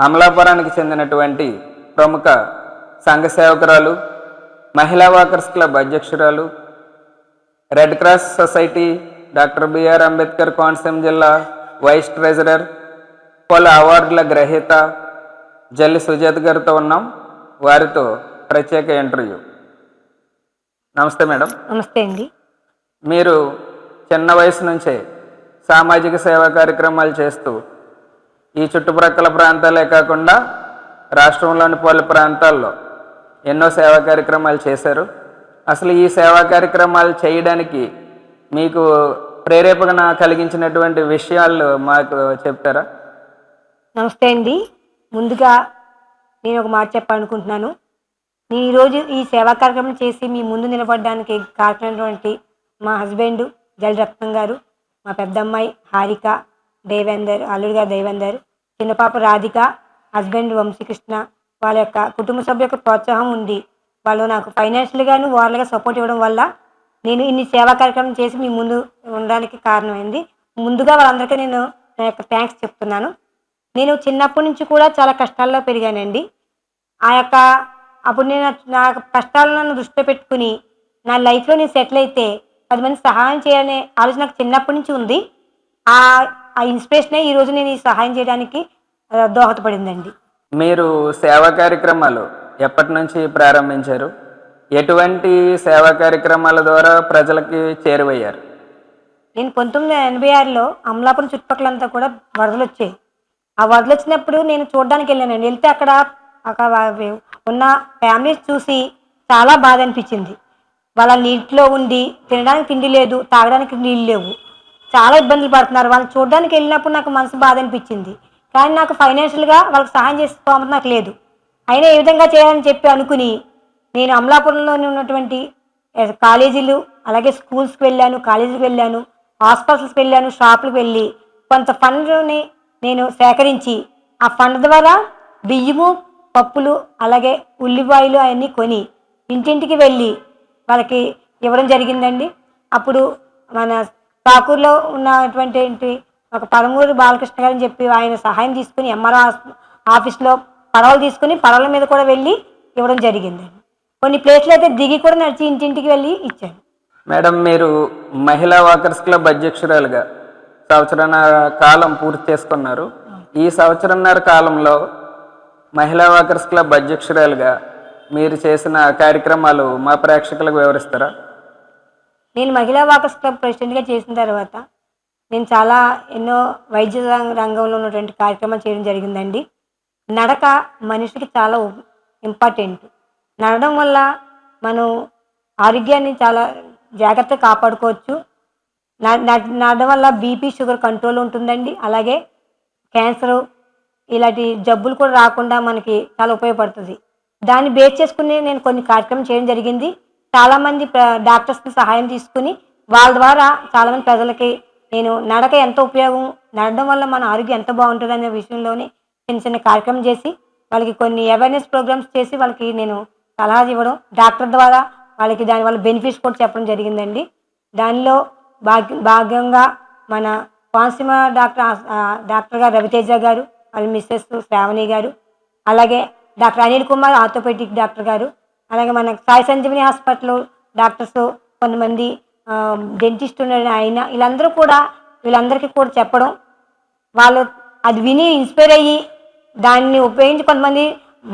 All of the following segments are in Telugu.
అమలాపురానికి చెందినటువంటి ప్రముఖ సంఘ సేవకురాలు మహిళా వాకర్స్ క్లబ్ అధ్యక్షురాలు red cross society doctor BR Ambedkar Konaseema జిల్లా వైస్ ట్రెజరర్ పలు అవార్డుల గ్రహీత జల్లి సుజాత గారితో ఉన్నాం. వారితో ప్రత్యేక ఇంటర్వ్యూ. నమస్తే మేడం. నమస్తే అండి. మీరు చిన్న వయసు నుంచే సామాజిక సేవా కార్యక్రమాలు చేస్తూ ఈ చుట్టుప్రక్కల ప్రాంతాలే కాకుండా రాష్ట్రంలోని పలు ప్రాంతాల్లో ఎన్నో సేవా కార్యక్రమాలు చేశారు. అసలు ఈ సేవా కార్యక్రమాలు చేయడానికి మీకు ప్రేరేపణ కలిగించినటువంటి విషయాలు మాకు చెప్తారా? నమస్తే అండి. ముందుగా నేను ఒక మాట చెప్పాలనుకుంటున్నాను. నేను ఈరోజు ఈ సేవా కార్యక్రమం చేసి మీ ముందు నిలబడడానికి కారణమైనటువంటి మా హస్బెండ్ జల్ రత్నం గారు మా పెద్దమ్మాయి హారిక దేవేందర్ అల్లుడు గారు దేవేందర్ చిన్నపాప రాధిక హస్బెండ్ వంశీకృష్ణ వాళ్ళ యొక్క కుటుంబ సభ్యుల యొక్క ప్రోత్సాహం ఉంది. వాళ్ళు నాకు ఫైనాన్షియల్గాను వాళ్ళగా సపోర్ట్ ఇవ్వడం వల్ల నేను ఇన్ని సేవా కార్యక్రమం చేసి మీ ముందు ఉండడానికి కారణమైంది. ముందుగా వాళ్ళందరికీ నేను నా యొక్క థ్యాంక్స్ చెప్తున్నాను. నేను చిన్నప్పటి నుంచి కూడా చాలా కష్టాల్లో పెరిగానండి. ఆ యొక్క అప్పుడు నేను నా కష్టాలను దృష్టిలో పెట్టుకుని నా లైఫ్లో నేను సెటిల్ అయితే పది మంది సహాయం చేయాలనే ఆలోచన నాకు చిన్నప్పటి నుంచి ఉంది. ఆ ఆ ఇన్స్పిరేషనే ఈరోజు నేను ఈ సహాయం చేయడానికి దోహదపడిందండి. మీరు సేవా కార్యక్రమాలు ఎప్పటి నుంచి ప్రారంభించారు? ఎటువంటి సేవా కార్యక్రమాల ద్వారా ప్రజలకి చేరువయ్యారు? నేను పంతొమ్మిది వందల ఎనభై ఆరులో అమలాపురం చుట్టుపక్కలంతా కూడా వరదలు వచ్చాయి. ఆ వరదలు వచ్చినప్పుడు నేను చూడడానికి వెళ్ళానండి. వెళ్తే అక్కడ ఉన్న ఫ్యామిలీస్ చూసి చాలా బాధ అనిపించింది. వాళ్ళ నీటిలో ఉండి తినడానికి తిండి లేదు తాగడానికి నీళ్ళు లేవు. చాలా ఇబ్బందులు పడుతున్నారు. వాళ్ళని చూడడానికి వెళ్ళినప్పుడు నాకు మనసు బాధ అనిపించింది. కానీ నాకు ఫైనాన్షియల్గా వాళ్ళకి సహాయం చేసే స్తోమత నాకు లేదు. అయినా ఏ విధంగా చేయాలని చెప్పి అనుకుని నేను అమలాపురంలోనే ఉన్నటువంటి కాలేజీలు అలాగే స్కూల్స్కి వెళ్ళాను కాలేజీకి వెళ్ళాను హాస్పిటల్స్కి వెళ్ళాను షాపులకు వెళ్ళి కొంత ఫండ్ని నేను సేకరించి ఆ ఫండ్ ద్వారా బియ్యము పప్పులు అలాగే ఉల్లిపాయలు అవన్నీ కొని ఇంటింటికి వెళ్ళి వాళ్ళకి ఇవ్వడం జరిగిందండి. అప్పుడు మన ఠాకూర్లో ఉన్నటువంటి ఏంటి ఒక పదమూరు బాలకృష్ణ గారు అని చెప్పి ఆయన సహాయం తీసుకుని ఎంఆర్ ఆఫీస్లో పడవలు తీసుకుని పడవల మీద కూడా వెళ్ళి ఇవ్వడం జరిగింది. కొన్ని ప్లేస్లు అయితే దిగి కూడా నడిచి ఇంటింటికి వెళ్ళి ఇచ్చాను మేడం మీరు మహిళా వాకర్స్ క్లబ్ అధ్యక్షురాలుగా సంవత్సరన్నర కాలం పూర్తి చేసుకున్నారు. ఈ సంవత్సరన్నర కాలంలో మహిళా వాకర్స్ క్లబ్ అధ్యక్షురాలుగా మీరు చేసిన కార్యక్రమాలు మా ప్రేక్షకులకు వివరిస్తారా? నేను మహిళా వాకర్స్ క్లబ్ ప్రెసిడెంట్గా చేసిన తర్వాత నేను చాలా ఎన్నో వైద్య రంగంలో ఉన్నటువంటి కార్యక్రమాలు చేయడం జరిగిందండి. నడక మనిషికి చాలా ఇంపార్టెంట్ నడడం వల్ల మనం ఆరోగ్యాన్ని చాలా జాగ్రత్తగా కాపాడుకోవచ్చు. నడడం వల్ల బీపీ షుగర్ కంట్రోల్ ఉంటుందండి. అలాగే క్యాన్సర్ ఇలాంటి జబ్బులు కూడా రాకుండా మనకి చాలా ఉపయోగపడుతుంది. దాన్ని బేస్ చేసుకుని నేను కొన్ని కార్యక్రమం చేయడం జరిగింది. చాలామంది డాక్టర్స్ని సహాయం తీసుకుని వాళ్ళ ద్వారా చాలామంది ప్రజలకి నేను నడక ఎంత ఉపయోగం నడడం వల్ల మన ఆరోగ్యం ఎంత బాగుంటుంది అనే విషయంలోని చిన్న చిన్న కార్యక్రమం చేసి వాళ్ళకి కొన్ని అవేర్నెస్ ప్రోగ్రామ్స్ చేసి వాళ్ళకి నేను సలహాలు ఇవ్వడం డాక్టర్ ద్వారా వాళ్ళకి దానివల్ల బెనిఫిట్స్ కూడా చెప్పడం జరిగిందండి. దానిలో భాగ్య భాగంగా మన కోనసీమ డాక్టర్ డాక్టర్ గారు రవితేజ గారు వాళ్ళ మిస్సెస్ శ్రావణి గారు అలాగే doctor Anil Kumar orthopedic doctor garu అలాగే మనకు సాయి సంజీవిని హాస్పిటల్ డాక్టర్స్ కొంతమంది డెంటిస్ట్ ఉన్న ఆయన వీళ్ళందరూ కూడా వీళ్ళందరికీ కూడా చెప్పడం వాళ్ళు అది విని ఇన్స్పైర్ అయ్యి దాన్ని ఉపయోగించి కొంతమంది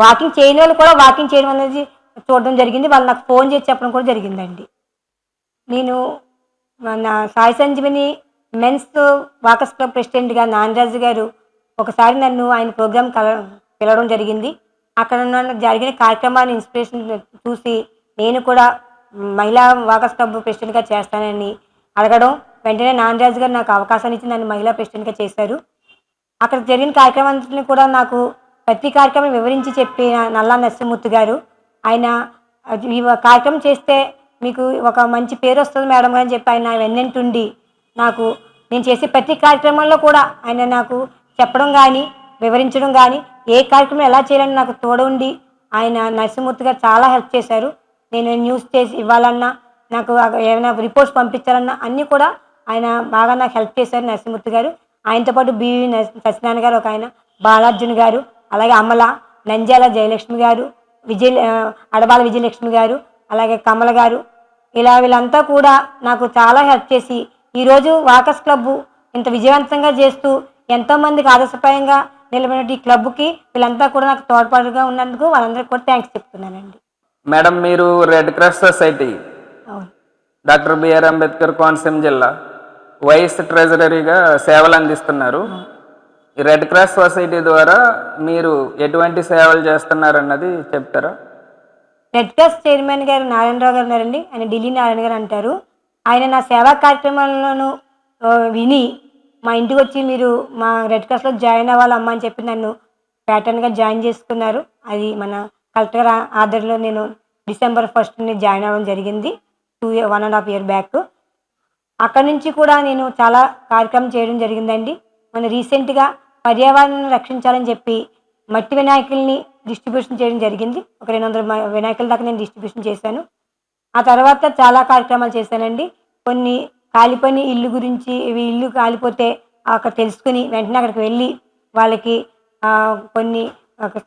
వాకింగ్ చేయని వాళ్ళు కూడా వాకింగ్ చేయడం అనేది చూడడం జరిగింది. వాళ్ళు నాకు ఫోన్ చేసి చెప్పడం కూడా జరిగిందండి. నేను మన Sai Sanjeevini men's walkers club ప్రెసిడెంట్గా నాగరాజు గారు ఒకసారి నన్ను ఆయన ప్రోగ్రామ్ కల పిలవడం జరిగింది. అక్కడ ఉన్న జరిగిన కార్యక్రమాన్ని ఇన్స్పిరేషన్ చూసి నేను కూడా మహిళా వాకర్స్ క్లబ్ ప్రెసిడెంట్గా చేస్తానని అడగడం వెంటనే నాగరాజు గారు నాకు అవకాశాన్ని ఇచ్చి నన్ను మహిళా ప్రెసిడెంట్గా చేశారు. అక్కడ జరిగిన కార్యక్రమాన్ని కూడా నాకు ప్రతి కార్యక్రమం వివరించి చెప్పిన నల్లా నరసింహమూర్తి గారు. ఆయన ఈ కార్యక్రమం చేస్తే మీకు ఒక మంచి పేరు వస్తుంది మేడం గారు అని చెప్పి ఆయన వెన్నంటుండి నాకు నేను చేసే ప్రతి కార్యక్రమంలో కూడా ఆయన నాకు చెప్పడం కానీ వివరించడం కానీ ఏ కార్యక్రమం ఎలా చేయాలని నాకు తోడుండి ఆయన నరసింహమూర్తి గారు చాలా హెల్ప్ చేశారు. నేను న్యూస్ చేసి ఇవ్వాలన్నా నాకు ఏమైనా రిపోర్ట్స్ పంపించాలన్నా అన్నీ కూడా ఆయన బాగా నాకు హెల్ప్ చేశారు నరసింహమూర్తి గారు. ఆయనతో పాటు బివి సత్యనారాయణ గారు ఒక ఆయన బాలార్జున్ గారు అలాగే అమల నంజాల జయలక్ష్మి గారు విజయ అడబాల విజయలక్ష్మి గారు అలాగే కమల గారు. ఇలా వీళ్ళంతా కూడా నాకు చాలా హెల్ప్ చేసి ఈరోజు వాకర్స్ క్లబ్ ఇంత విజయవంతంగా చేస్తూ ఎంతో మందికి ఆదర్శప్రాయంగా నిలబడిన ఈ క్లబ్కి వీళ్ళంతా కూడా నాకు తోడ్పాటుగా ఉన్నందుకు వాళ్ళందరికీ కూడా థ్యాంక్స్ చెప్తున్నానండి. మేడం మీరు red cross society doctor BR Ambedkar Konaseema జిల్లా వైస్ ట్రెజరరీగా సేవలు అందిస్తున్నారు. ఈ రెడ్ క్రాస్ సొసైటీ ద్వారా మీరు ఎటువంటి సేవలు చేస్తున్నారన్నది చెప్తారా? రెడ్ క్రాస్ చైర్మన్ గారు నారాయణరావు గారు ఉన్నారండి. ఆయన ఢిల్లీ నారాయణ గారు అంటారు. ఆయన నా సేవా కార్యక్రమాలను విని మా ఇంటికి వచ్చి మీరు మా రెడ్ క్రాస్లో జాయిన్ అవ్వాలమ్మా అని చెప్పి నన్ను ప్యాటర్న్గా జాయిన్ చేసుకున్నారు. అది మన కలెక్టర్ ఆ- ఆర్డర్లో నేను డిసెంబర్ ఫస్ట్ని జాయిన్ అవ్వడం జరిగింది. Two year one and half year back. అక్కడి నుంచి కూడా నేను చాలా కార్యక్రమం చేయడం జరిగిందండి. మన రీసెంట్గా పర్యావరణాన్ని రక్షించాలని చెప్పి మట్టి వినాయకుల్ని డిస్ట్రిబ్యూషన్ చేయడం జరిగింది. ఒక రెండు వందల వినాయకుల దాకా నేను డిస్ట్రిబ్యూషన్ చేశాను. ఆ తర్వాత చాలా కార్యక్రమాలు చేశానండి. కొన్ని కాలిపోయిన ఇల్లు గురించి ఇవి ఇల్లు కాలిపోతే అక్కడ తెలుసుకుని వెంటనే అక్కడికి వెళ్ళి వాళ్ళకి కొన్ని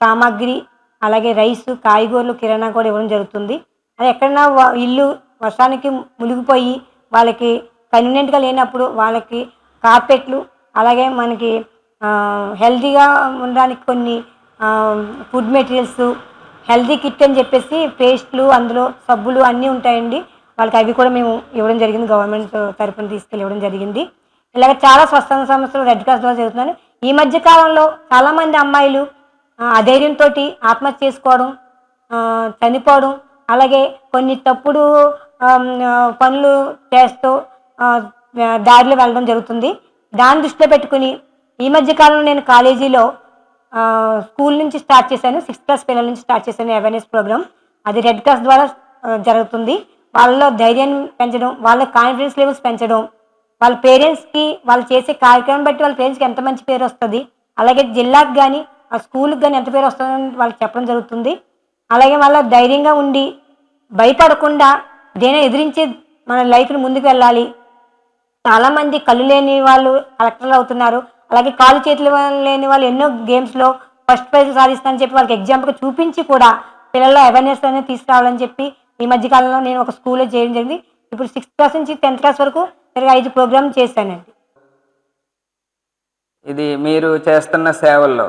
సామాగ్రి అలాగే రైస్ కాయగూరలు కిరాణా కూడా ఇవ్వడం జరుగుతుంది. అది ఎక్కడన్నా ఇల్లు వర్షానికి మునిగిపోయి వాళ్ళకి కన్వీనియంట్గా లేనప్పుడు వాళ్ళకి కార్పెట్లు అలాగే మనకి హెల్దీగా హెల్తీగా ఉండడానికి కొన్ని ఫుడ్ మెటీరియల్స్ హెల్తీ కిట్ అని చెప్పేసి పేస్ట్లు అందులో సబ్బులు అన్నీ ఉంటాయండి. వాళ్ళకి అవి కూడా మేము ఇవ్వడం జరిగింది. గవర్నమెంట్ తరపున తీసుకెళ్ళి ఇవ్వడం జరిగింది. ఇలాగ చాలా స్వచ్ఛంద సంస్థలు రెడ్ క్రాస్ ద్వారా జరుగుతున్నాను ఈ మధ్య కాలంలో చాలామంది అమ్మాయిలు అధైర్యంతో ఆత్మహత్య చేసుకోవడం చనిపోవడం అలాగే కొన్ని తప్పుడు పనులు చేస్తూ దారిలో వెళ్ళడం జరుగుతుంది. దాన్ని దృష్టిలో పెట్టుకుని ఈ మధ్య కాలంలో నేను కాలేజీలో స్కూల్ నుంచి స్టార్ట్ చేశాను. సిక్స్త్ క్లాస్ పిల్లల నుంచి స్టార్ట్ చేశాను అవేర్నెస్ ప్రోగ్రామ్. అది రెడ్ క్రాస్ ద్వారా జరుగుతుంది. వాళ్ళలో ధైర్యాన్ని పెంచడం వాళ్ళ కాన్ఫిడెన్స్ లెవెల్స్ పెంచడం వాళ్ళ పేరెంట్స్కి వాళ్ళు చేసే కార్యక్రమం బట్టి వాళ్ళ పేరెంట్స్కి ఎంత మంచి పేరు వస్తుంది. అలాగే జిల్లాకి కానీ ఆ స్కూల్కి కానీ ఎంత పేరు వస్తుందని వాళ్ళకి చెప్పడం జరుగుతుంది. అలాగే వాళ్ళ ధైర్యంగా ఉండి భయపడకుండా దేని ఎదిరించి మన లైఫ్ని ముందుకు వెళ్ళాలి. చాలామంది కళ్ళు లేని వాళ్ళు కలెక్టర్లు అవుతున్నారు. అలాగే కాలు చేతులు లేని వాళ్ళు ఎన్నో గేమ్స్లో ఫస్ట్ ప్రైజ్ సాధిస్తానని చెప్పి వాళ్ళకి ఎగ్జాంపుల్ చూపించి కూడా పిల్లల్లో అవేర్నెస్ అనేది తీసుకురావాలని చెప్పి ఈ మధ్య కాలంలో నేను ఒక స్కూల్లో చేయడం జరిగింది. ఇప్పుడు సిక్స్త్ క్లాస్ నుంచి టెన్త్ క్లాస్ వరకు ఇరవై ఐదు ప్రోగ్రామ్ చేశానండి. ఇది మీరు చేస్తున్న సేవల్లో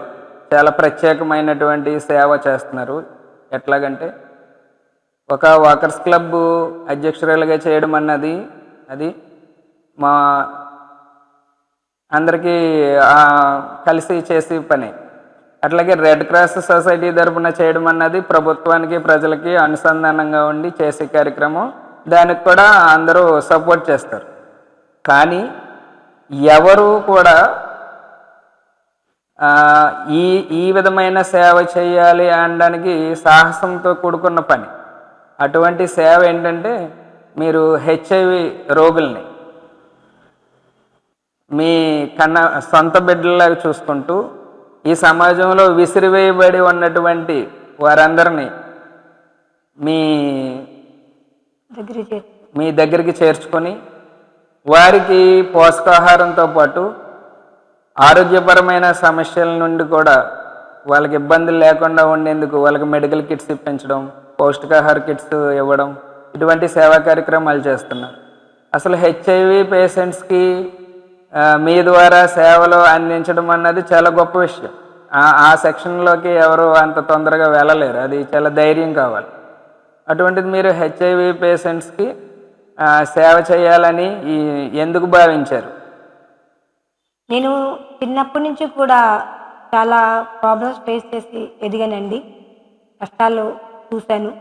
చాలా ప్రత్యేకమైనటువంటి సేవ చేస్తున్నారు. ఎట్లాగంటే ఒక వాకర్స్ క్లబ్ అధ్యక్షురాలుగా చేయడం అన్నది అది మా అందరికీ కలిసి చేసే పని. అట్లాగే రెడ్ క్రాస్ సొసైటీ తరపున చేయడం అన్నది ప్రభుత్వానికి ప్రజలకి అనుసంధానంగా ఉండి చేసే కార్యక్రమం. దానికి కూడా అందరూ సపోర్ట్ చేస్తారు. కానీ ఎవరు కూడా ఈ ఈ విధమైన సేవ చేయాలి అనడానికి సాహసంతో కూడుకున్న పని. అటువంటి సేవ ఏంటంటే మీరు హెచ్ఐవి రోగుల్ని మీ కన్న సొంత బిడ్డలాగా చూసుకుంటూ ఈ సమాజంలో విసిరివేయబడి ఉన్నటువంటి వారందరినీ మీ మీ దగ్గరికి చేర్చుకొని వారికి పోషకాహారంతో పాటు ఆరోగ్యపరమైన సమస్యల నుండి కూడా వాళ్ళకి ఇబ్బందులు లేకుండా ఉండేందుకు వాళ్ళకి మెడికల్ కిట్స్ ఇప్పించడం పౌష్టికాహార కిట్స్ ఇవ్వడం ఇటువంటి సేవా కార్యక్రమాలు చేస్తున్నారు. అసలు హెచ్ఐవి పేషెంట్స్కి మీ ద్వారా సేవలు అందించడం అన్నది చాలా గొప్ప విషయం. ఆ- సెక్షన్లోకి ఎవరు అంత తొందరగా వెళ్ళలేరు. అది చాలా ధైర్యం కావాలి. అటువంటిది మీరు హెచ్ఐవి పేషెంట్స్కి సేవ చేయాలని ఈ ఎందుకు భావించారు? నేను చిన్నప్పటి నుంచి కూడా చాలా ప్రాబ్లమ్స్ ఫేస్ చేసి ఎదిగానండి. కష్టాలు చూశాను.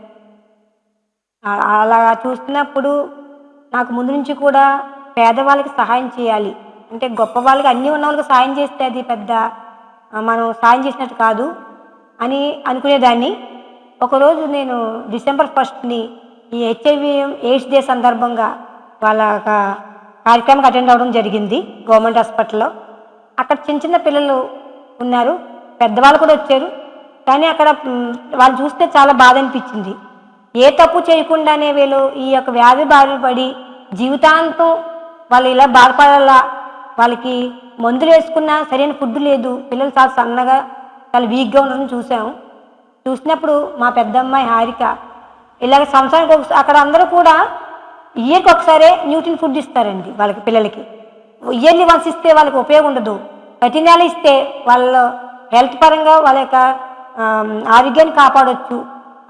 అలా చూస్తున్నప్పుడు నాకు ముందు నుంచి కూడా పేదవాళ్ళకి సహాయం చేయాలి. అంటే గొప్ప వాళ్ళకి అన్నీ ఉన్న వాళ్ళకి సాయం చేస్తే అది పెద్ద మనం సాయం చేసినట్టు కాదు అని అనుకునేదాన్ని. ఒకరోజు నేను డిసెంబర్ ఫస్ట్ని ఈ హెచ్ఐవి ఎయిడ్స్ డే సందర్భంగా వాళ్ళ కార్యక్రమం అటెండ్ అవ్వడం జరిగింది గవర్నమెంట్ హాస్పిటల్లో. అక్కడ చిన్న చిన్న పిల్లలు ఉన్నారు పెద్దవాళ్ళు కూడా వచ్చారు. కానీ అక్కడ వాళ్ళు చూస్తే చాలా బాధ అనిపించింది. ఏ తప్పు చేయకుండానే వీళ్ళు ఈ యొక్క వ్యాధి బారిన పడి జీవితాంతం వాళ్ళు ఇలా బాధపడాలా వాళ్ళకి మందులు వేసుకున్నా సరైన ఫుడ్ లేదు. పిల్లలు చాలా సన్నగా చాలా వీక్గా ఉండడం చూసాము చూసినప్పుడు మా పెద్దమ్మాయి హారిక ఇలాగ సంవత్సరానికి ఒకసారి అక్కడ అందరూ కూడా ఇయర్కి ఒకసారి న్యూట్రిన్ ఫుడ్ ఇస్తారండి వాళ్ళకి పిల్లలకి. ఇయర్లీ వన్స్ ఇస్తే వాళ్ళకి ఉపయోగం ఉండదు. ప్రతి నెల ఇస్తే వాళ్ళ హెల్త్ పరంగా వాళ్ళ యొక్క ఆరోగ్యాన్ని కాపాడవచ్చు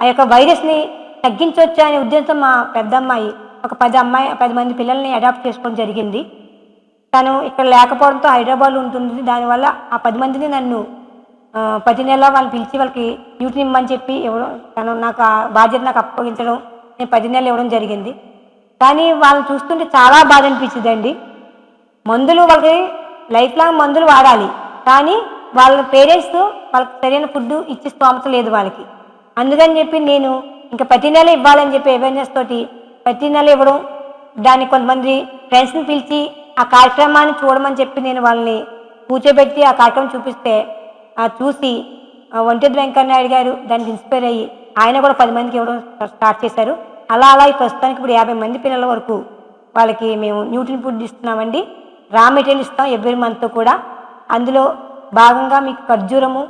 ఆ యొక్క వైరస్ని తగ్గించవచ్చు అనే ఉద్దేశంతో మా పెద్దమ్మాయి ఒక పది అమ్మాయి పది మంది పిల్లల్ని అడాప్ట్ చేసుకోవడం జరిగింది. తను ఇక్కడ లేకపోవడంతో హైదరాబాద్లో ఉంటుంది. దానివల్ల ఆ పది మందిని నన్ను ప్రతి నెల వాళ్ళని పిలిచి వాళ్ళకి న్యూట్రిన్ ఇమ్మని చెప్పి ఇవ్వడం తను నాకు ఆ బాధ్యత నాకు అప్పగించడం నేను పది నెలలు ఇవ్వడం జరిగింది. కానీ వాళ్ళని చూస్తుంటే చాలా బాధ అనిపించిందండి. మందులు వాళ్ళకి లైఫ్ లాంగ్ మందులు వాడాలి. కానీ వాళ్ళ పేరెంట్స్ వాళ్ళకి సరైన ఫుడ్ ఇచ్చే స్తోమత లేదు వాళ్ళకి. అందుకని చెప్పి నేను ఇంకా ప్రతి నెల ఇవ్వాలని చెప్పి అవేర్నెస్ తోటి ప్రతి నెల ఇవ్వడం దాన్ని కొంతమంది ఫ్రెండ్స్ని పిలిచి ఆ కార్యక్రమాన్ని చూడమని చెప్పి నేను వాళ్ళని కూర్చోబెట్టి ఆ కార్యక్రమం చూపిస్తే ఆ చూసి ఆ ఒంటెద్దు గారు దానికి ఇన్స్పైర్ అయ్యి ఆయన కూడా పది మందికి ఇవ్వడం స్టార్ట్ చేశారు. అలా అలా ఈ ప్రస్తుతానికి ఇప్పుడు యాభై మంది పిల్లల వరకు వాళ్ళకి మేము న్యూట్రిన్ ఫుడ్ ఇస్తున్నామండి. రా మెటీరియల్ ఇస్తాం ఎవ్రీ మంత్ కూడా. అందులో భాగంగా మీకు ఖర్జూరము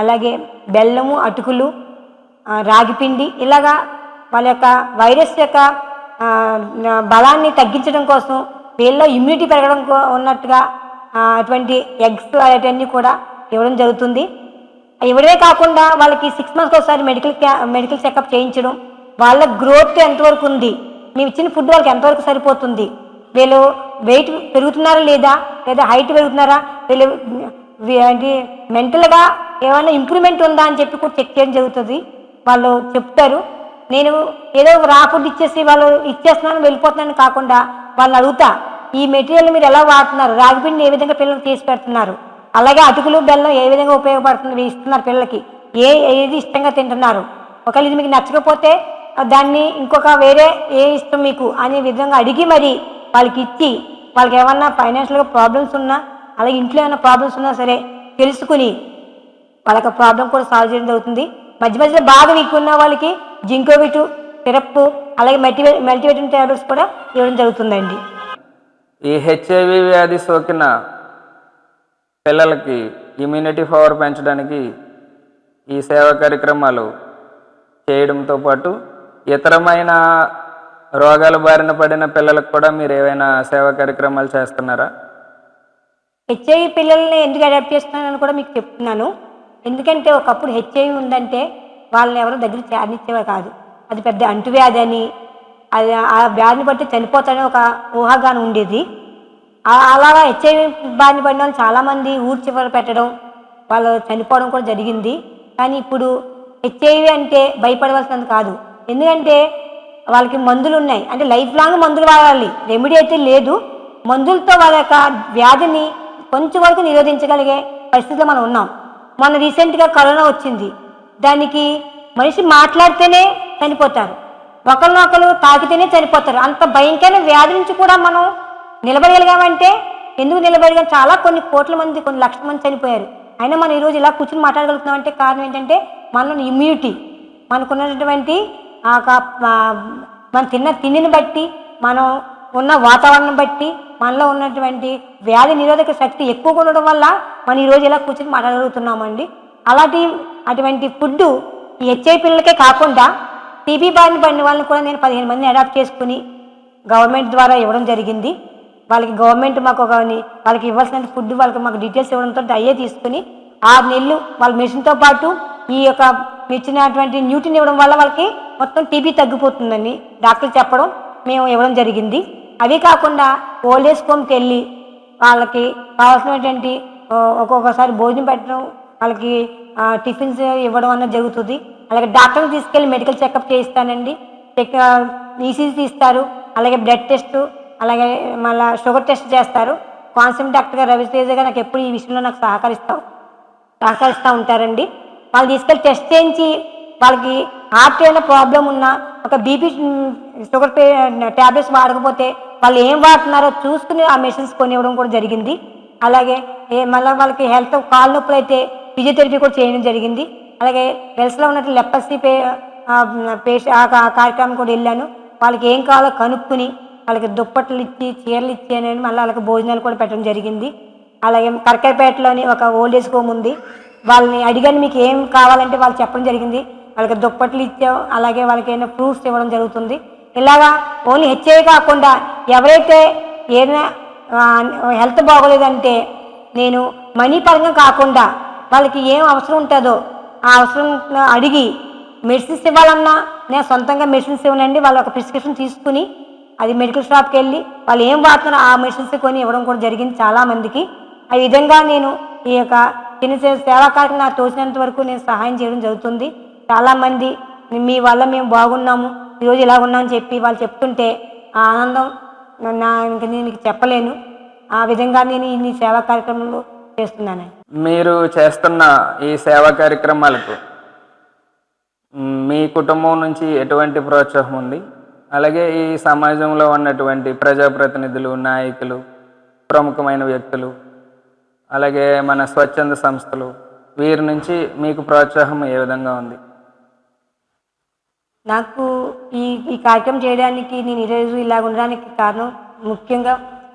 అలాగే బెల్లము అటుకులు రాగిపిండి ఇలాగా వాళ్ళ యొక్క వైరస్ యొక్క బలాన్ని తగ్గించడం కోసం వీళ్ళలో ఇమ్యూనిటీ పెరగడం ఉన్నట్టుగా అటువంటి ఎగ్స్ అలాంటివన్నీ కూడా ఇవ్వడం జరుగుతుంది. ఇవ్వడమే కాకుండా వాళ్ళకి సిక్స్ మంత్స్కి ఒకసారి మెడికల్ మెడికల్ చెకప్ చేయించడం వాళ్ళ గ్రోత్ ఎంతవరకు ఉంది మేము ఇచ్చిన ఫుడ్ వాళ్ళకి ఎంతవరకు సరిపోతుంది వీళ్ళు వెయిట్ పెరుగుతున్నారా లేదా లేదా హైట్ పెరుగుతున్నారా వీళ్ళు అంటే మెంటల్గా ఏమైనా ఇంప్రూవ్మెంట్ ఉందా అని చెప్పి కూడా చెక్ చేయడం జరుగుతుంది. వాళ్ళు చెప్తారు. నేను ఏదో రా ఫుడ్ ఇచ్చేసి వాళ్ళు ఇచ్చేస్తున్నాను వెళ్ళిపోతున్నాను కాకుండా వాళ్ళని అడుగుతా ఈ మెటీరియల్ మీరు ఎలా వాడుతున్నారు? రాగిపిండి ఏ విధంగా పిల్లలకు తీసి పెడుతున్నారు? అలాగే అటుకులు బెల్లం ఏ విధంగా ఉపయోగపడుతుంది ఇస్తున్నారు పిల్లలకి? ఏ ఏది ఇష్టంగా తింటున్నారు? ఒకవేళ ఇది మీకు నచ్చకపోతే దాన్ని ఇంకొక వేరే ఏ ఇష్టం మీకు? అనే విధంగా అడిగి మరి వాళ్ళకి ఇచ్చి వాళ్ళకి ఏమన్నా ఫైనాన్షియల్గా ప్రాబ్లమ్స్ ఉన్నా అలాగే ఇంట్లో ఏమైనా ప్రాబ్లమ్స్ ఉన్నా సరే తెలుసుకుని వాళ్ళకి ప్రాబ్లం కూడా సాల్వ్ చేయడం జరుగుతుంది. మధ్య మధ్యలో బాగా వీక్ ఉన్న వాళ్ళకి జింకోవిటు సిరప్ అలాగే మల్టివే మల్టివేటిన్ టాబ్లెట్స్ కూడా ఇవ్వడం జరుగుతుందండి. ఈ హెచ్ఐవి వ్యాధి సోకిన పిల్లలకి ఇమ్యూనిటీ పవర్ పెంచడానికి ఈ సేవా కార్యక్రమాలు చేయడంతో పాటు ఇతరమైన రోగాల బారిన పడిన పిల్లలకు కూడా మీరు ఏవైనా సేవా కార్యక్రమాలు చేస్తున్నారా? హెచ్ఐవి పిల్లల్ని ఎందుకు అడాప్ట్ చేస్తున్నానని కూడా మీకు చెప్తున్నాను. ఎందుకంటే ఒకప్పుడు హెచ్ఐవి ఉందంటే వాళ్ళని ఎవరు దగ్గర చేరనిచ్చేవారు కాదు. అది పెద్ద అంటువ్యాధి అని అది ఆ వ్యాధిని బట్టి చనిపోతాడని ఒక ఊహాగానం ఉండేది. అలాగా హెచ్ఐవి బారిన పడిన వాళ్ళు చాలామంది ఊరు చివర పెట్టడం వాళ్ళు చనిపోవడం కూడా జరిగింది. కానీ ఇప్పుడు హెచ్ఐవి అంటే భయపడవలసినంత కాదు. ఎందుకంటే వాళ్ళకి మందులు ఉన్నాయి. అంటే లైఫ్ లాంగ్ మందులు వాడాలి. రెమెడీ అయితే లేదు. మందులతో వాళ్ళ యొక్క వ్యాధిని కొంచెం వరకు నిరోధించగలిగే పరిస్థితిలో మనం ఉన్నాం. మొన్న రీసెంట్గా కరోనా వచ్చింది. దానికి మనిషి మాట్లాడితేనే చనిపోతారు. ఒకరినొకరు తాకితేనే చనిపోతారు. అంత భయంకరమైన వ్యాధి నుంచి కూడా మనం నిలబడగలిగామంటే ఎందుకు నిలబడగలం? చాలా కొన్ని కోట్ల మంది కొన్ని లక్షల మంది చనిపోయారు. అయినా మనం ఈరోజు ఇలా కూర్చుని మాట్లాడగలుగుతున్నాం అంటే కారణం ఏంటంటే మనలో ఇమ్యూనిటీ మనకున్నటువంటి మనం తిన్న తిండిని బట్టి మనం ఉన్న వాతావరణం బట్టి మనలో ఉన్నటువంటి వ్యాధి నిరోధక శక్తి ఎక్కువగా ఉండడం వల్ల మనం ఈరోజు ఇలా కూర్చొని మాట్లాడగలుగుతున్నామండి. అలాంటి అటువంటి ఫుడ్ ఈ హెచ్ఐ పిల్లలకే కాకుండా టీబీ బారిన పడిన వాళ్ళని కూడా నేను పదిహేను మందిని అడాప్ట్ చేసుకుని గవర్నమెంట్ ద్వారా ఇవ్వడం జరిగింది. వాళ్ళకి గవర్నమెంట్ మాకు ఒక వాళ్ళకి ఇవ్వాల్సిన ఫుడ్ వాళ్ళకి మాకు డీటెయిల్స్ ఇవ్వడంతో అయ్యే తీసుకుని ఆరు నెలలు వాళ్ళ మెషిన్తో పాటు ఈ యొక్క ఇచ్చినటువంటి న్యూట్రిన్ ఇవ్వడం వల్ల వాళ్ళకి మొత్తం టీబీ తగ్గిపోతుందని డాక్టర్లు చెప్పడం మేము ఇవ్వడం జరిగింది. అవి కాకుండా ఓల్డేజ్ హోమ్కి వెళ్ళి వాళ్ళకి కావాల్సినటువంటి ఒక్కొక్కసారి భోజనం పెట్టడం వాళ్ళకి టిఫిన్స్ ఇవ్వడం అన్నది జరుగుతుంది. అలాగే డాక్టర్ని తీసుకెళ్ళి మెడికల్ చెకప్ చేయిస్తానండి. చెక్ ఈసీజీ తీస్తారు. అలాగే బ్లడ్ టెస్ట్ అలాగే మళ్ళీ షుగర్ టెస్ట్ చేస్తారు. కాన్సెప్ట్ డాక్టర్ గారు రవితేజ గారు నాకు ఎప్పుడు ఈ విషయంలో నాకు సహకరిస్తాం సహకరిస్తూ ఉంటారండి. వాళ్ళు తీసుకెళ్ళి టెస్ట్ చేయించి వాళ్ళకి హార్ట్ ఏమైనా ప్రాబ్లం ఉన్నా ఒక బీపీ షుగర్ ట్యాబ్లెట్స్ వాడకపోతే వాళ్ళు ఏం వాడుతున్నారో చూసుకుని ఆ మెషిన్స్ కొనివ్వడం కూడా జరిగింది. అలాగే మళ్ళీ వాళ్ళకి హెల్త్ కాళ్ళ నొప్పులు అయితే ఫిజియోథెరపీ కూడా చేయడం జరిగింది. అలాగే వెల్స్లో ఉన్నట్టు లెప్పసి పే పేష ఆ కార్యక్రమం కూడా వెళ్ళాను. వాళ్ళకి ఏం కావాలో కనుక్కుని వాళ్ళకి దుప్పట్లు ఇచ్చి చీరలు ఇచ్చి అని మళ్ళీ వాళ్ళకి భోజనాలు కూడా పెట్టడం జరిగింది. అలాగే కరకాయపేటలోని ఒక ఓల్డ్ ఏజ్ హోమ్ ఉంది. వాళ్ళని అడిగాను మీకు ఏం కావాలంటే వాళ్ళు చెప్పడం జరిగింది. వాళ్ళకి దుప్పట్లు ఇచ్చాం. అలాగే వాళ్ళకి ఏమైనా ప్రూఫ్స్ ఇవ్వడం జరుగుతుంది. ఇలాగా ఓన్లీ హెచ్ఐ కాకుండా ఎవరైతే ఏదైనా హెల్త్ బాగోలేదంటే నేను మనీ పరంగా కాకుండా వాళ్ళకి ఏం అవసరం ఉంటుందో ఆ అవసరం అడిగి మెడిసిన్స్ ఇవ్వాలన్నా నేను సొంతంగా మెడిసిన్స్ ఇవ్వనండి. వాళ్ళ ఒక ప్రిస్క్రిప్షన్ తీసుకుని అది మెడికల్ షాప్కి వెళ్ళి వాళ్ళు ఏం వాడుతున్నారో ఆ మెడిసిన్స్ కొని ఇవ్వడం కూడా జరిగింది చాలామందికి. ఆ విధంగా నేను ఈ యొక్క చిన్న చిన్న సేవా కార్యక్రమం నాకు తోచినంత వరకు నేను సహాయం చేయడం జరుగుతుంది. చాలామంది మీ వల్ల మేము బాగున్నాము ఈరోజు ఇలా ఉన్నామని చెప్పి వాళ్ళు చెప్తుంటే ఆ ఆనందం నా ఇంక నేను మీకు చెప్పలేను. ఆ విధంగా నేను ఈ సేవా కార్యక్రమంలో చేస్తున్నాను మీరు చేస్తున్న ఈ సేవా కార్యక్రమాలకు మీ కుటుంబం నుంచి ఎటువంటి ప్రోత్సాహం ఉంది? అలాగే ఈ సమాజంలో ఉన్నటువంటి ప్రజాప్రతినిధులు నాయకులు ప్రముఖమైన వ్యక్తులు అలాగే మన స్వచ్ఛంద సంస్థలు వీరి నుంచి మీకు ప్రోత్సాహం ఏ విధంగా ఉంది? నాకు ఈ ఈ కార్యక్రమం చేయడానికి నేను ఈరోజు ఇలా ఉండడానికి కారణం ముఖ్యంగా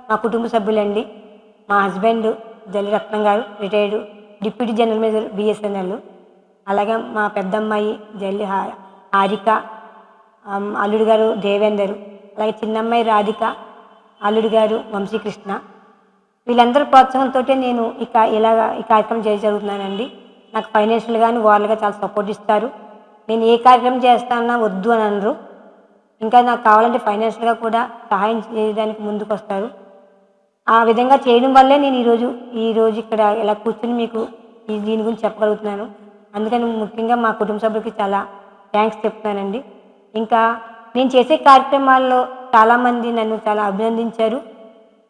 మా కుటుంబ సభ్యులండి మా హస్బెండ్ జలిరత్నం గారు retired deputy general manager BSNL. అలాగే మా పెద్దమ్మాయి జల్లి హారిక అల్లుడు గారు దేవేందర్. అలాగే చిన్నమ్మాయి రాధిక అల్లుడు గారు వంశీకృష్ణ. వీళ్ళందరి ప్రోత్సాహంతో నేను ఇక ఇలాగ ఈ కార్యక్రమం చేయగలుగుతున్నానండి నాకు ఫైనాన్షియల్ కానీ వాళ్ళగా చాలా సపోర్ట్ ఇస్తారు. నేను ఏ కార్యక్రమం చేస్తానన్నా వద్దు అని అనరు. ఇంకా నాకు కావాలంటే ఫైనాన్షియల్గా కూడా సహాయం చేయడానికి ముందుకు వస్తారు ఆ విధంగా చేయడం వల్లే నేను ఈరోజు ఈరోజు ఇక్కడ ఇలా కూర్చుని మీకు ఈ దీని గురించి చెప్పగలుగుతున్నాను. అందుకని ముఖ్యంగా మా కుటుంబ సభ్యులకి చాలా థ్యాంక్స్ చెప్తున్నానండి. ఇంకా నేను చేసే కార్యక్రమాల్లో చాలామంది నన్ను చాలా అభినందించారు.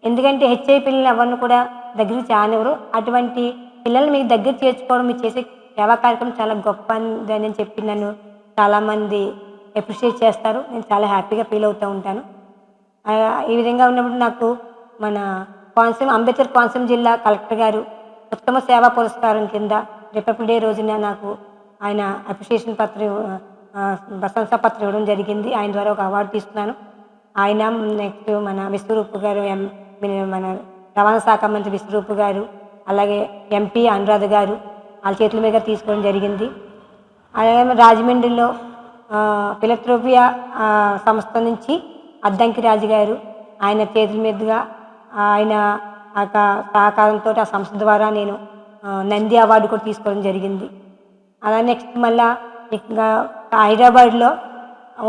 ఎందుకంటే హెచ్ఐ పిల్లలు ఎవరిని కూడా దగ్గరికి చానివ్వరు. అటువంటి పిల్లల్ని మీకు దగ్గర చేర్చుకోవడం మీరు చేసే సేవా కార్యక్రమం చాలా గొప్ప అని చెప్పి నన్ను చాలామంది అప్రిషియేట్ చేస్తారు. నేను చాలా హ్యాపీగా ఫీల్ అవుతూ ఉంటాను. ఈ విధంగా ఉన్నప్పుడు నాకు మన కోనసీమ అంబేద్కర్ కోనసీమ జిల్లా కలెక్టర్ గారు ఉత్తమ సేవా పురస్కారం కింద రిపబ్లిక్ డే రోజున నాకు ఆయన అప్రిషియేషన్ పత్రం ప్రశంసా పత్రం ఇవ్వడం జరిగింది. ఆయన ద్వారా ఒక అవార్డు తీసుకున్నాను. ఆయన నెక్స్ట్ మన విశ్వరూప్ గారు ఎం మన రవాణా శాఖ మంత్రి విశ్వరూప్ గారు అలాగే ఎంపీ అనురాధ గారు వాళ్ళ చేతుల మీద తీసుకోవడం జరిగింది. అలాగే రాజమండ్రిలో ఫిలత్రోపియా సంస్థ నుంచి అద్దంకి రాజు గారు ఆయన చేతుల మీదుగా ఆయన ఆ సహకారంతో ఆ సంస్థ ద్వారా నేను నంది అవార్డు కూడా తీసుకోవడం జరిగింది. అలా నెక్స్ట్ మళ్ళా ఇంకా హైదరాబాద్లో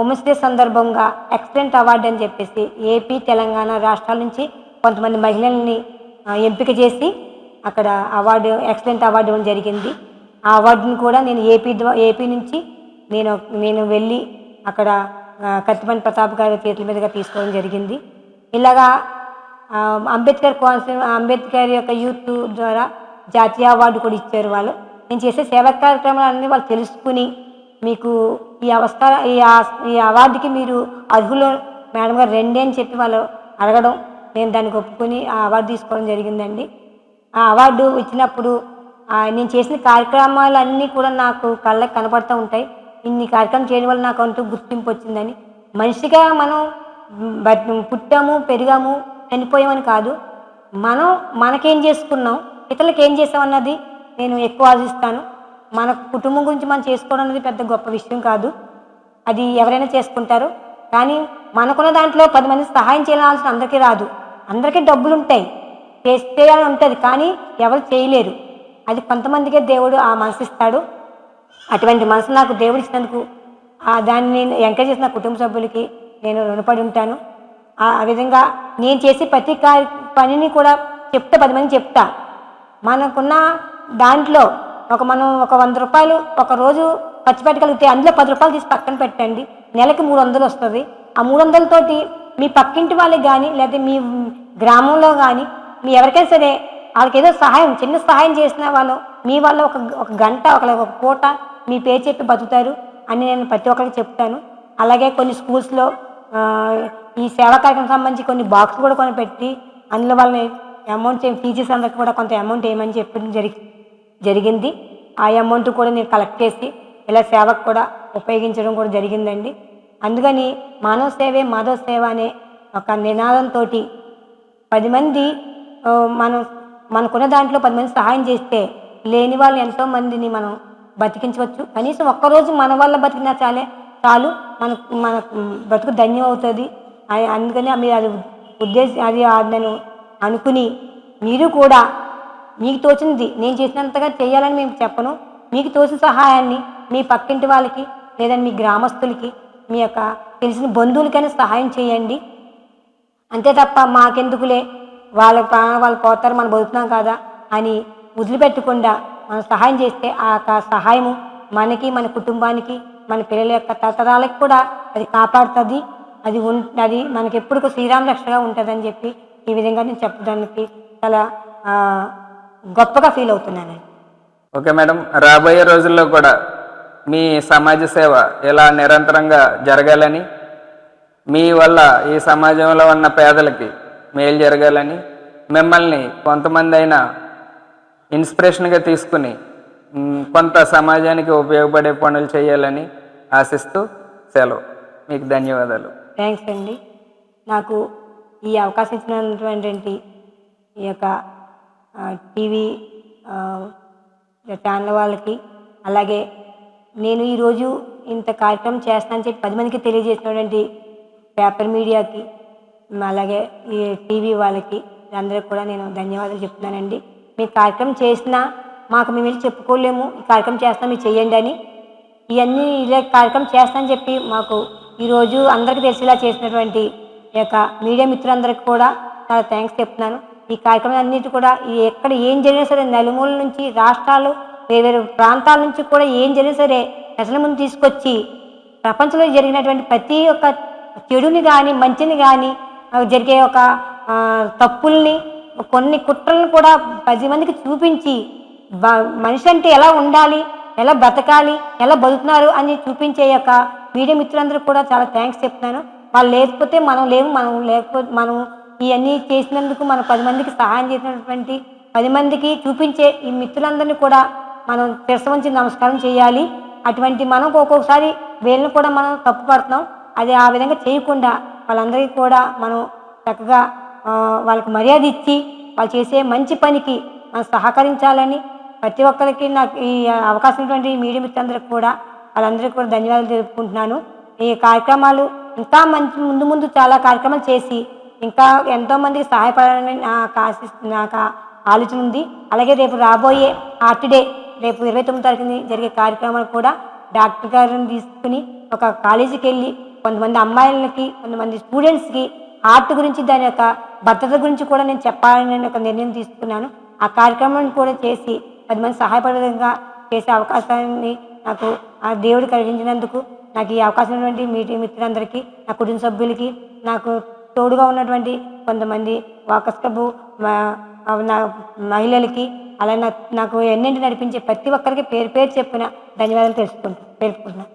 ఉమెన్స్ డే సందర్భంగా ఎక్సలెంట్ అవార్డు అని చెప్పేసి ఏపీ తెలంగాణ రాష్ట్రాల నుంచి కొంతమంది మహిళల్ని ఎంపిక చేసి అక్కడ అవార్డు ఎక్సలెంట్ అవార్డు ఇవ్వడం జరిగింది. ఆ అవార్డుని కూడా నేను ఏపీ ద్వా ఏపీ నుంచి నేను నేను వెళ్ళి అక్కడ కత్తిపని ప్రతాప్ గారి చేతుల మీదుగా తీసుకోవడం జరిగింది. ఇలాగా అంబేద్కర్ కోనసీమ అంబేద్కర్ యొక్క యూత్ ద్వారా జాతీయ అవార్డు కూడా ఇచ్చారు వాళ్ళు. నేను చేసే సేవా కార్యక్రమాలన్నీ వాళ్ళు తెలుసుకుని మీకు ఈ అవస్థ ఈ ఈ అవార్డుకి మీరు అర్హులు మేడం గారు రెండే అని చెప్పి వాళ్ళు అడగడం నేను దానికి ఒప్పుకొని ఆ అవార్డు తీసుకోవడం జరిగిందండి. ఆ అవార్డు ఇచ్చినప్పుడు నేను చేసిన కార్యక్రమాలన్నీ కూడా నాకు కళ్ళకి కనపడుతూ ఉంటాయి. ఇన్ని కార్యక్రమం చేయడం వల్ల నాకు అంటూ గుర్తింపు వచ్చిందని. మనిషిగా మనం పుట్టాము పెరిగాము చనిపోయామని కాదు. మనం మనకేం చేసుకున్నాం? ఇతరులకు ఏం చేసామన్నది నేను ఎక్కువ ఆశిస్తాను. మన కుటుంబం గురించి మనం చేసుకోవడం అనేది పెద్ద గొప్ప విషయం కాదు. అది ఎవరైనా చేసుకుంటారు. కానీ మనకున్న దాంట్లో పది మంది సహాయం చేయాల్సిన అందరికీ రాదు. అందరికీ డబ్బులు ఉంటాయి చేస్తే అని ఉంటుంది కానీ ఎవరు చేయలేరు. అది కొంతమందికే దేవుడు ఆ మనసు ఇస్తాడు అటువంటి మనసు నాకు దేవుడు ఇచ్చినందుకు దాన్ని నేను ఎంకరేజ్ చేసిన కుటుంబ సభ్యులకి నేను రుణపడి ఉంటాను. ఆ విధంగా నేను చేసే ప్రతి కార్య పనిని కూడా చెప్తా పది మంది చెప్తా. మనకున్న దాంట్లో ఒక మనం ఒక వంద రూపాయలు ఒక రోజు ఖర్చు పెట్టగలిగితే అందులో పది రూపాయలు తీసి పక్కన పెట్టండి. నెలకి మూడు వందలు వస్తుంది. ఆ మూడు వందలతోటి మీ పక్కింటి వాళ్ళకి కానీ లేదా మీ గ్రామంలో కానీ మీ ఎవరికైనా సరే వాళ్ళకి ఏదో సహాయం చిన్న సహాయం చేసిన వాళ్ళు మీ వల్ల ఒక ఒక గంట ఒక ఒక పూట మీ పేరు చెప్పి బతుకుతారు అని నేను ప్రతి ఒక్కరికి చెప్తాను. అలాగే కొన్ని స్కూల్స్లో ఈ సేవా కార్యక్రమం సంబంధించి కొన్ని బాక్స్ కూడా కొని పెట్టి అందులో వాళ్ళని అమౌంట్ టీచర్స్ అందరికి కూడా కొంత అమౌంట్ వేయమని చెప్పడం జరిగి జరిగింది. ఆ అమౌంట్ కూడా నేను కలెక్ట్ చేసి ఇలా సేవకు కూడా ఉపయోగించడం కూడా జరిగిందండి. అందుకని మానవ సేవే మాధవ సేవ అనే ఒక నినాదంతో పది మంది మనం మనకున్న దాంట్లో పది మంది సహాయం చేస్తే లేని వాళ్ళు ఎంతోమందిని మనం బతికించవచ్చు. కనీసం ఒక్కరోజు మన వల్ల బతికినా చాలే చాలు. మనకు మన బ్రతుకు ధన్యం అవుతుంది అందుకని మీరు అది ఉద్దేశం అది నేను అనుకుని మీరు కూడా మీకు తోచింది నేను చేసినంతగా చేయాలని మేము చెప్పను. మీకు తోచిన సహాయాన్ని మీ పక్కింటి వాళ్ళకి లేదా మీ గ్రామస్తులకి మీ యొక్క తెలిసిన బంధువులకైనా సహాయం చేయండి. అంతే తప్ప మాకెందుకులే? వాళ్ళ వాళ్ళు పోతారు మనం బతుకుతున్నాం కదా అని వదిలిపెట్టకుండా మనం సహాయం చేస్తే ఆ యొక్క సహాయము మనకి మన కుటుంబానికి మన పిల్లల యొక్క తరతరాలకు కూడా అది కాపాడుతుంది. అది ఉం అది మనకి ఎప్పుడు శ్రీరామ రక్షగా ఉంటుందని చెప్పి ఈ విధంగా నేను చెప్పడానికి చాలా గొప్పగా ఫీల్ అవుతున్నాను ఓకే మేడం. రాబోయే రోజుల్లో కూడా మీ సమాజ సేవ ఇలా నిరంతరంగా జరగాలని మీ వల్ల ఈ సమాజంలో ఉన్న పేదలకి మేలు జరగాలని మిమ్మల్ని కొంతమంది అయినా ఇన్స్పిరేషన్గా తీసుకుని కొంత సమాజానికి ఉపయోగపడే పనులు చేయాలని ఆశిస్తూ సెలవు. మీకు ధన్యవాదాలు. థ్యాంక్స్ అండి. నాకు ఈ అవకాశం ఇచ్చినటువంటి ఈ యొక్క టీవీ ఛానల్ వాళ్ళకి అలాగే నేను ఈరోజు ఇంత కార్యక్రమం చేస్తానని చెప్పి పది మందికి తెలియజేసినటువంటి పేపర్ మీడియాకి అలాగే ఈ టీవీ వాళ్ళకి అందరికి కూడా నేను ధన్యవాదాలు చెప్తున్నానండి. మీ కార్యక్రమం చేసినా మాకు మేము వెళ్ళి చెప్పుకోలేము ఈ కార్యక్రమం చేస్తాం మీరు చేయండి అని. ఇవన్నీ ఇలా కార్యక్రమం చేస్తానని చెప్పి మాకు ఈరోజు అందరికీ తెలిసేలా చేసినటువంటి ఈ యొక్క మీడియా మిత్రులందరికీ కూడా చాలా థ్యాంక్స్ చెప్తున్నాను. ఈ కార్యక్రమం అన్నిటి కూడా ఎక్కడ ఏం జరిగినా సరే నలుమూల నుంచి రాష్ట్రాలు వేరు వేరు ప్రాంతాల నుంచి కూడా ఏం జరిగినా సరే ప్రజల ముందు తీసుకొచ్చి ప్రపంచంలో జరిగినటువంటి ప్రతి ఒక్క చెడుని కానీ మంచిని కానీ జరిగే ఒక తప్పుల్ని కొన్ని కుట్రలను కూడా పది మందికి చూపించి మనిషి అంటే ఎలా ఉండాలి? ఎలా బ్రతకాలి ఎలా బతుకుతున్నారు అని చూపించే యొక్క మీడియా మిత్రులందరూ కూడా చాలా థ్యాంక్స్ చెప్తున్నాను. వాళ్ళు లేకపోతే మనం లేము మనం లేకపోతే మనం ఇవన్నీ చేసినందుకు మనం పది మందికి సహాయం చేసినటువంటి పది మందికి చూపించే ఈ మిత్రులందరినీ కూడా మనం ప్రసవించి నమస్కారం చేయాలి. అటువంటి మనం ఒక్కొక్కసారి వీళ్ళని కూడా మనం తప్పు పడుతున్నాం అది ఆ విధంగా చేయకుండా వాళ్ళందరికీ కూడా మనం చక్కగా వాళ్ళకి మర్యాద ఇచ్చి వాళ్ళు చేసే మంచి పనికి మనం సహకరించాలని ప్రతి ఒక్కరికి నాకు ఈ అవకాశం ఉన్నటువంటి మీడియా మిత్రులందరికీ కూడా వాళ్ళందరికీ కూడా ధన్యవాదాలు తెలుపుకుంటున్నాను. ఈ కార్యక్రమాలు ఇంకా మంచి ముందు ముందు చాలా కార్యక్రమాలు చేసి ఇంకా ఎంతోమందికి సహాయపడాలని నాకు ఆశి నాకు ఆలోచన ఉంది. అలాగే రేపు రాబోయే ఆర్ట్ డే రేపు ఇరవై తొమ్మిది తారీఖుని జరిగే కార్యక్రమాలు కూడా డాక్టర్ గారిని తీసుకుని ఒక కాలేజీకి వెళ్ళి కొంతమంది అమ్మాయిలకి కొంతమంది స్టూడెంట్స్కి ఆర్ట్ గురించి దాని యొక్క భద్రత గురించి కూడా నేను చెప్పాలని నేను ఒక నిర్ణయం తీసుకున్నాను. ఆ కార్యక్రమాన్ని కూడా చేసి పది మంది సహాయపడే విధంగా చేసే అవకాశాన్ని నాకు ఆ దేవుడు కలిగించినందుకు నాకు ఈ అవకాశం ఉన్నటువంటి మీటి మిత్రులందరికీ నా కుటుంబ సభ్యులకి నాకు తోడుగా ఉన్నటువంటి కొంతమంది వాకస్ క్లబ్ నా మహిళలకి అలా నా- నాకు ఎన్నింటి నడిపించే ప్రతి ఒక్కరికి పేరు పేరు చెప్పిన ధన్యవాదాలు తెలుసుకుంటున్నాను తెలుపుకుంటున్నాను